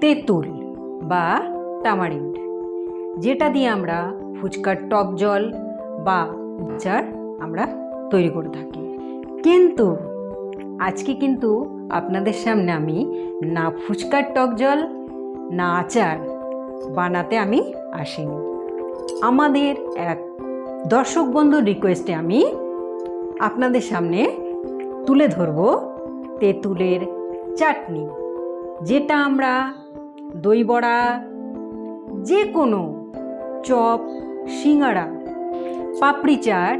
তেঁতুল বা টামারিন্ড যেটা দিয়ে আমরা ফুচকার টক জল বা আচার আমরা তৈরি করে থাকি। কিন্তু আজকে কিন্তু আপনাদের সামনে আমি না ফুচকার টক জল, না আচার বানাতে আমি আসিনি। আমাদের এক দর্শক বন্ধুর রিকোয়েস্টে আমি আপনাদের সামনে তুলে ধরব তেঁতুলের চাটনি। যেটা আমরা দই বড়া যে কোনো চপ, সিঙ্গাড়া, পাপড়ি চাট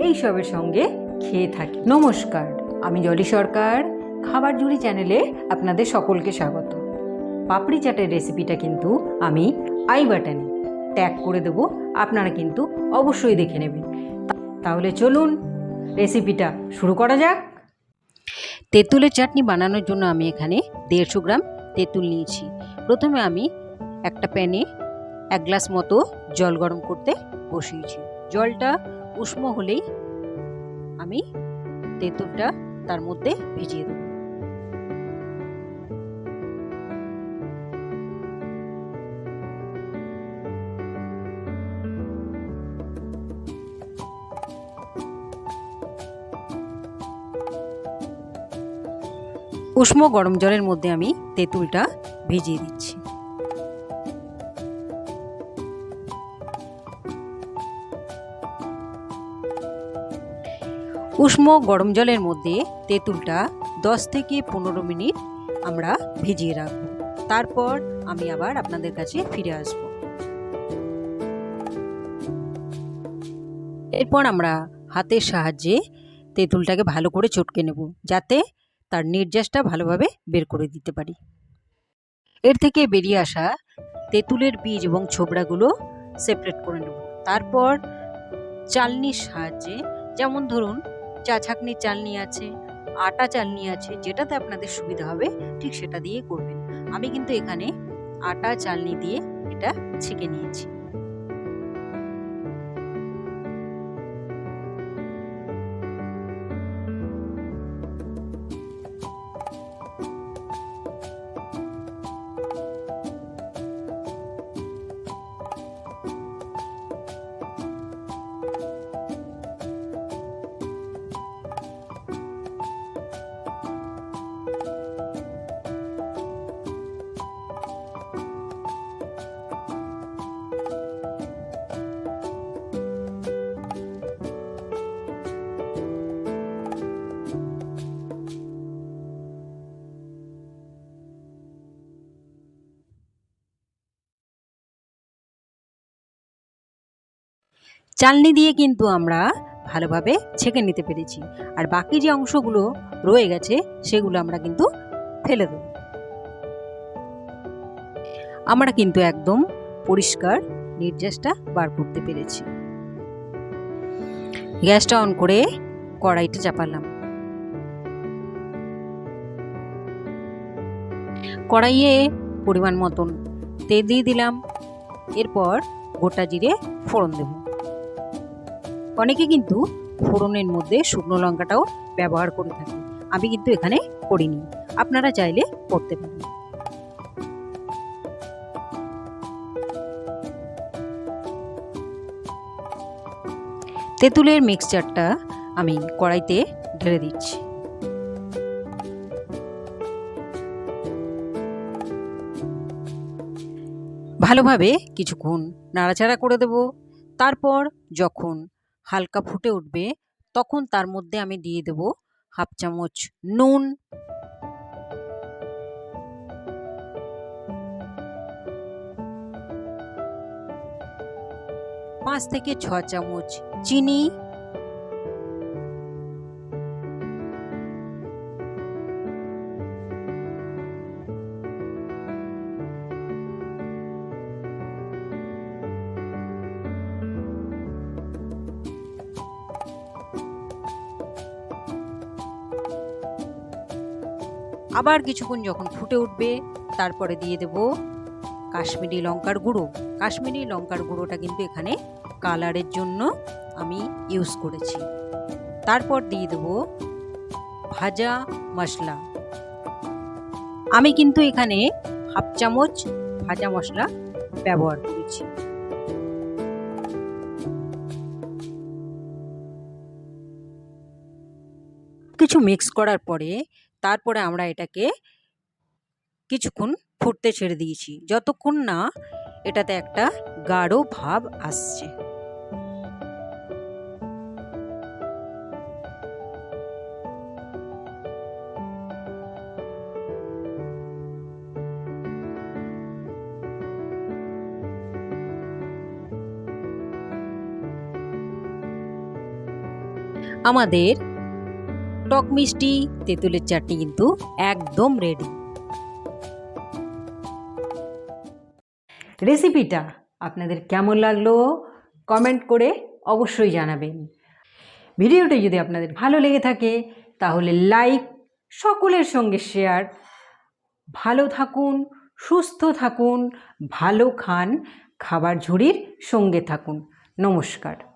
এইসবের সঙ্গে খেয়ে থাকি। নমস্কার, আমি জলি সরকার, খাবার জুড়ি চ্যানেলে আপনাদের সকলকে স্বাগত। পাপড়ি চাটের রেসিপিটা কিন্তু আমি আই বাটনে ট্যাগ করে দেব, আপনারা কিন্তু অবশ্যই দেখে নেবেন। তাহলে চলুন রেসিপিটা শুরু করা যাক। তেঁতুলের চাটনি বানানোর জন্য আমি এখানে দেড়শো গ্রাম তেঁতুল নিয়েছি। প্রথমে আমি একটা প্যানে এক গ্লাস মতো জল গরম করতে বসিয়েছি। জলটা উষ্ণ হলেই আমি তেঁতুলটা তার মধ্যে ভিজিয়ে দেবো। উষ্ণ গরম জলের মধ্যে আমি তেঁতুলটা ভিজিয়ে দিচ্ছি। উষ্ণ গরম জলের মধ্যে তেঁতুলটা দশ থেকে পনেরো মিনিট আমরা ভিজিয়ে রাখব। তারপর আমি আবার আপনাদের কাছে ফিরে আসব। এরপর আমরা হাতের সাহায্যে তেঁতুলটাকে ভালো করে চটকে নেব, যাতে তার নির্যাসটা ভালোভাবে বের করে দিতে পারি। এর থেকে বেরিয়ে আসা তেঁতুলের বীজ এবং ছোবড়াগুলো সেপারেট করে নেব। তারপর চালনির সাহায্যে, যেমন ধরুন, চা ছাঁকনির চালনি আছে, আটা চালনি আছে, যেটাতে আপনাদের সুবিধা হবে, ঠিক সেটা দিয়ে করবেন। আমি কিন্তু এখানে আটা চালনি দিয়ে এটা ছেঁকে নিয়েছি। চালনি দিয়ে কিন্তু আমরা ভালোভাবে ছেঁকে নিতে পেরেছি। আর বাকি যে অংশগুলো রয়ে গেছে, সেগুলো আমরা কিন্তু ফেলে দেব। আমরা কিন্তু একদম পরিষ্কার নির্যাসটা বার করতে পেরেছি। গ্যাসটা অন করে কড়াইটা চাপালাম। কড়াইয়ে পরিমাণ মতন তেল দিয়ে দিলাম। এরপর গোটা জিরে ফোড়ন দেবো। অনেকে কিন্তু ফোড়নের মধ্যে শুকনো লঙ্কাটাও ব্যবহার করে থাকে আমি কিন্তু এখানে করিনি। আপনারা চাইলে করতে পারেন। তেঁতুলের মিক্সচারটা আমি কড়াইতে ঢেলে দিচ্ছি। ভালোভাবে কিছুক্ষণ নাড়াচাড়া করে দেব। তারপর যখন হালকা ফুটে উঠবে, তখন তার মধ্যে আমি দিয়ে দেব হাফ চামচ নুন। পাঁচ থেকে ছ চামচ চিনি। আবার কিছুক্ষণ যখন ফুটে উঠবে, তারপরে দিয়ে দেব কাশ্মীরি লঙ্কার গুঁড়ো। কাশ্মীরি লঙ্কার গুঁড়োটা কিন্তু এখানে কালারের জন্য আমি ইউজ করেছি। তারপর দিয়ে দেব ভাজা মশলা। আমি কিন্তু এখানে হাফ চামচ ভাজা মশলা ব্যবহার করেছি। কিছু মিক্স করার পরে তারপরে আমরা এটাকে কিছুক্ষণ ফুটতে ছেড়ে দিয়েছি। যতক্ষণ না এটাতে একটা গাঢ় ভাব আসছে। আমাদের টক মিষ্টি, তেঁতুলের চাটনি কিন্তু একদম রেডি রেসিপিটা আপনাদের কেমন লাগল? কমেন্ট করে অবশ্যই জানাবেন। ভিডিওটি যদি আপনাদের ভালো লেগে থাকে, তাহলে লাইক সকলের সঙ্গে শেয়ার ভালো থাকুন, সুস্থ থাকুন, ভালো খান, খাবার ঝুড়ির সঙ্গে থাকুন। নমস্কার।